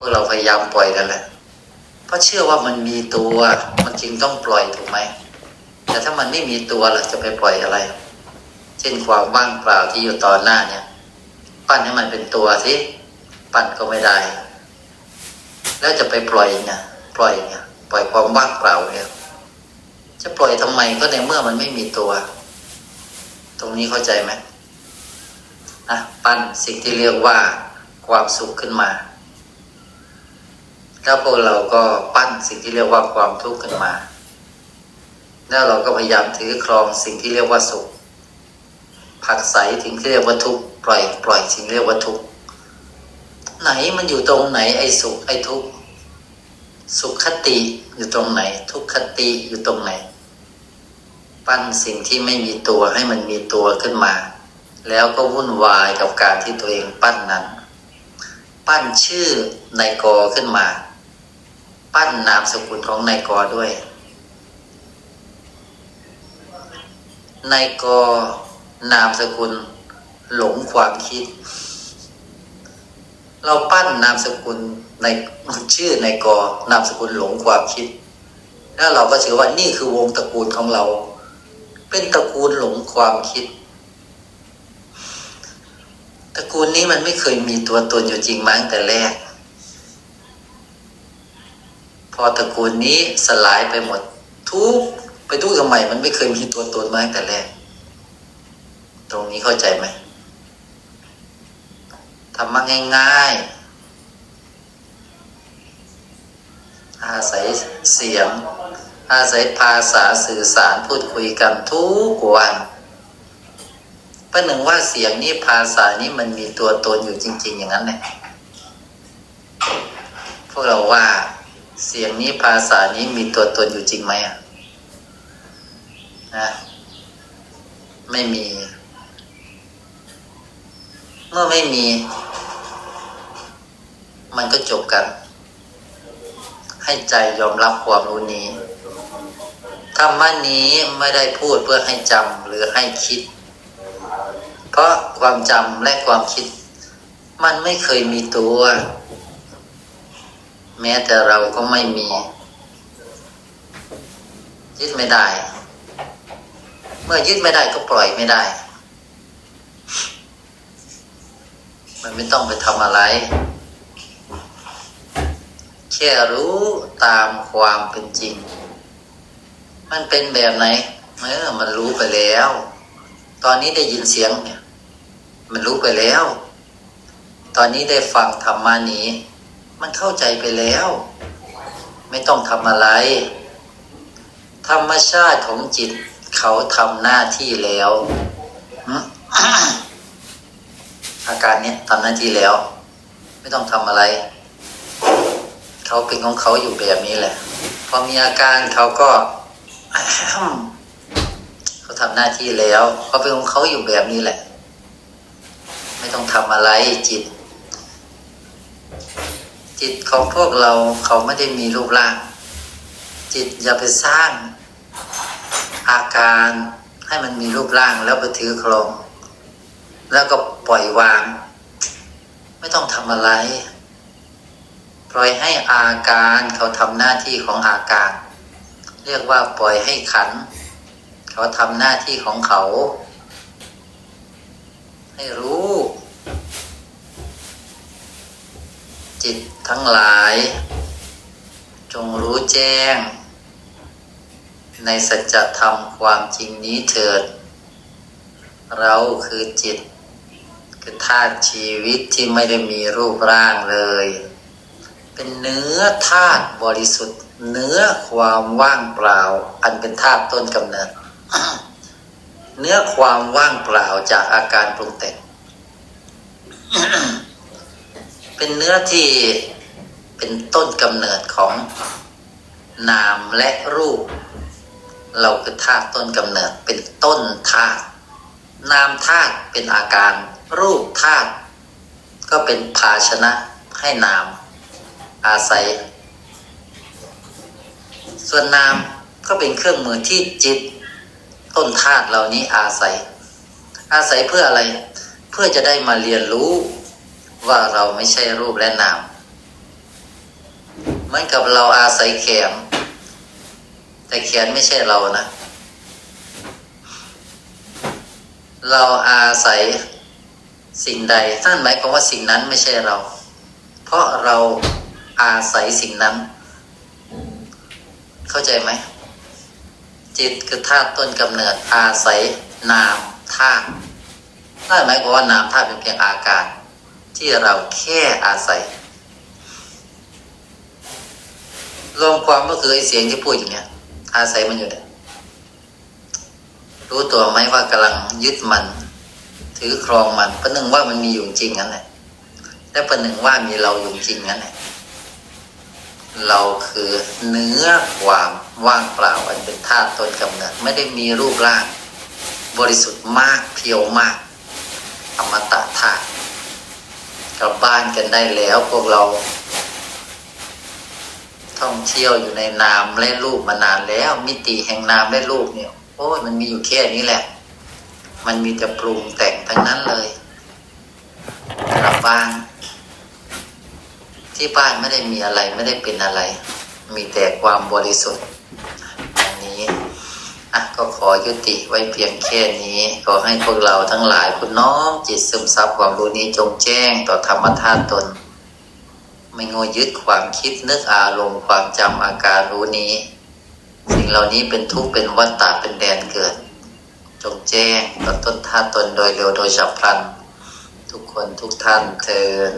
พวกเราพยายามปล่อยกันแหละเพราะเชื่อว่ามันมีตัวมันจึงต้องปล่อยถูกไหมแต่ถ้ามันไม่มีตัวเราจะไปปล่อยอะไร เช่นความว่างเปล่าที่อยู่ตอนหน้าเนี่ย ปั้นให้มันเป็นตัวสิปั้นก็ไม่ได้ แล้วจะไปปล่อยเนี่ยปล่อยเนี่ยปล่อยความว่างเปล่าเนี่ยจะปล่อยทำไมก็ในเมื่อมันไม่มีตัว ตรงนี้เข้าใจไหมนะปั้นสิ่งที่เรียกว่าความสุขขึ้นมา แล้วพวกเราก็ปั้นสิ่งที่เรียกว่าความทุกข์ขึ้นมา แล้วเราก็พยายามถือครองสิ่งที่เรียกว่าสุข ผักใสถึงที่เรียกว่าทุกข์ปล่อยปล่อยสิ่งเรียกว่าทุกข์ไหนมันอยู่ตรงไหนไอ้สุขไอ้ทุกข์สุขคติอยู่ตรงไหน ทุกขติอยู่ตรงไหน ปั้นสิ่งที่ไม่มีตัวให้มันมีตัวขึ้นมา แล้วก็วุ่นวายกับการที่ตัวเองปั้นนั้น ปั้นชื่อในกอขึ้นมา ปั้นนามสกุลของนายกอด้วยนายกอนามสกุล หลงความคิด เราปั้นนามสกุลในชื่อนายกอนามสกุลหลงความคิด แล้วเราก็ถือว่านี่คือวงตระกูลของเรา เป็นตระกูลหลงความคิดตระกูลนี้มันไม่เคยมีตัวตนอยู่จริงมาตั้งแต่แรก พอตระกูลนี้สลายไปหมด ทุกไปทุกทำไมมันไม่เคยมีตัวตนมาตั้งแต่แรก ตรงนี้เข้าใจไหมทำมาง่ายๆ อาศัยเสียง อาศัยภาษาสื่อสารพูดคุยกันทุกวันประหนึ่งว่าเสียงนี้ภาษานี้มันมีตัวตนอยู่จริง ๆ อย่างนั้นแหละพวกเราว่า เสียงนี้ภาษานี้มีตัวตนอยู่จริงไหมอะนะไม่มี เมื่อไม่มี มันก็จบกัน ให้ใจยอมรับความรู้นี้ธรรมะนี้ไม่ได้พูดเพื่อให้จำหรือให้คิด เพราะความจำและความคิด มันไม่เคยมีตัว แม้แต่เราก็ไม่มี ยึดไม่ได้ เมื่อยึดไม่ได้ก็ปล่อยไม่ได้ มันไม่ต้องไปทำอะไร แค่รู้ตามความเป็นจริง มันเป็นแบบไหนเออมันรู้ไปแล้ว ตอนนี้ได้ยินเสียงเนี่ย มันรู้ไปแล้ว ตอนนี้ได้ฟังธรรมานี้ มันเข้าใจไปแล้ว ไม่ต้องทำอะไร ธรรมชาติของจิตเขาทำหน้าที่แล้วอาการเนี้ยทำหน้าที่แล้ว ไม่ต้องทำอะไร เขาเป็นของเขาอยู่แบบนี้แหละ พอมีอาการเขาก็เขาทำหน้าที่แล้วเขาเป็นของเขาอยู่แบบนี้แหละ ไม่ต้องทำอะไรจิต จิตของพวกเราเขาไม่ได้มีรูปร่าง จิตอย่าไปสร้างอาการให้มันมีรูปร่างแล้วไปถือครอง แล้วก็ปล่อยวาง ไม่ต้องทำอะไร ปล่อยให้อาการเขาทำหน้าที่ของอาการ เรียกว่าปล่อยให้ขัน เขาทำหน้าที่ของเขา ให้รู้ จิตทั้งหลาย จงรู้แจ้ง ในสัจธรรมความจริงนี้เถิด เราคือจิต คือธาตุชีวิตที่ไม่ได้มีรูปร่างเลย เป็นเนื้อธาตุบริสุทธิ์ เนื้อความว่างเปล่า อันเป็นธาตุต้นกำเนิด เนื้อความว่างเปล่าจากอาการปรุงแต่ง เป็นเนื้อที่เป็นต้นกำเนิดของนามและรูป เราคือธาตุต้นกำเนิดเป็นต้นธาตุนามธาตุเป็นอาการ รูปธาตุก็เป็นภาชนะให้นาม อาศัย ส่วนนามก็เป็นเครื่องมือที่จิต ต้นธาตุเหล่านี้อาศัย อาศัยเพื่ออะไร เพื่อจะได้มาเรียนรู้ ว่าเราไม่ใช่รูปและนาม เหมือนกับเราอาศัยแขน แต่แขนไม่ใช่เรานะ เราอาศัยสิ่งใดนั่นหมายความว่าสิ่งนั้นไม่ใช่เรา เพราะเราอาศัยสิ่งนั้น เข้าใจไหม จิตคือธาตุต้นกำเนิดอาศัยนามธาตุนั่นหมายความว่านามธาตุเป็นเพียงอาการ ที่เราแค่อาศัยรวมความก็คือไอ้เสียงที่พูดอย่างเงี้ย อาศัยมันอยู่เนี่ยรู้ตัวไหมว่ากำลังยึดมัน ถือครองมันประหนึ่งว่ามันมีอยู่จริงงั้นแหละและประหนึ่งว่ามีเราอยู่จริงงั้นแหละเราคือเนื้อความว่างเปล่าอันเป็นธาตุต้นกำเนิดไม่ได้มีรูปร่าง บริสุทธิ์มากเพียวมาก อมตะธาตุ กลับบ้านกันได้แล้วพวกเรา ท่องเที่ยวอยู่ในนามและรูปมานานแล้ว มิติแห่งนามและรูปเนี่ยโอ้ยมันมีอยู่แค่นี้แหละ มันมีแต่ปรุงแต่งทั้งนั้นเลยกลับบ้าน ที่บ้านไม่ได้มีอะไรไม่ได้เป็นอะไร มีแต่ความบริสุทธิ์ อะก็ขอยุติไว้เพียงแค่นี้ ขอให้พวกเราทั้งหลายคุณน้อมจิตซึมซับความรู้นี้จงแจ้งต่อธรรมธาตุตน ไม่งยึดความคิดนึกอารมณ์ความจำอาการรู้นี้ สิ่งเหล่านี้เป็นทุกข์เป็นวัฏฏะเป็นแดนเกิด จงแจ้งต่อต้นท่าตนโดยเร็วโดยฉับพลัน ทุกคนทุกท่านเทิน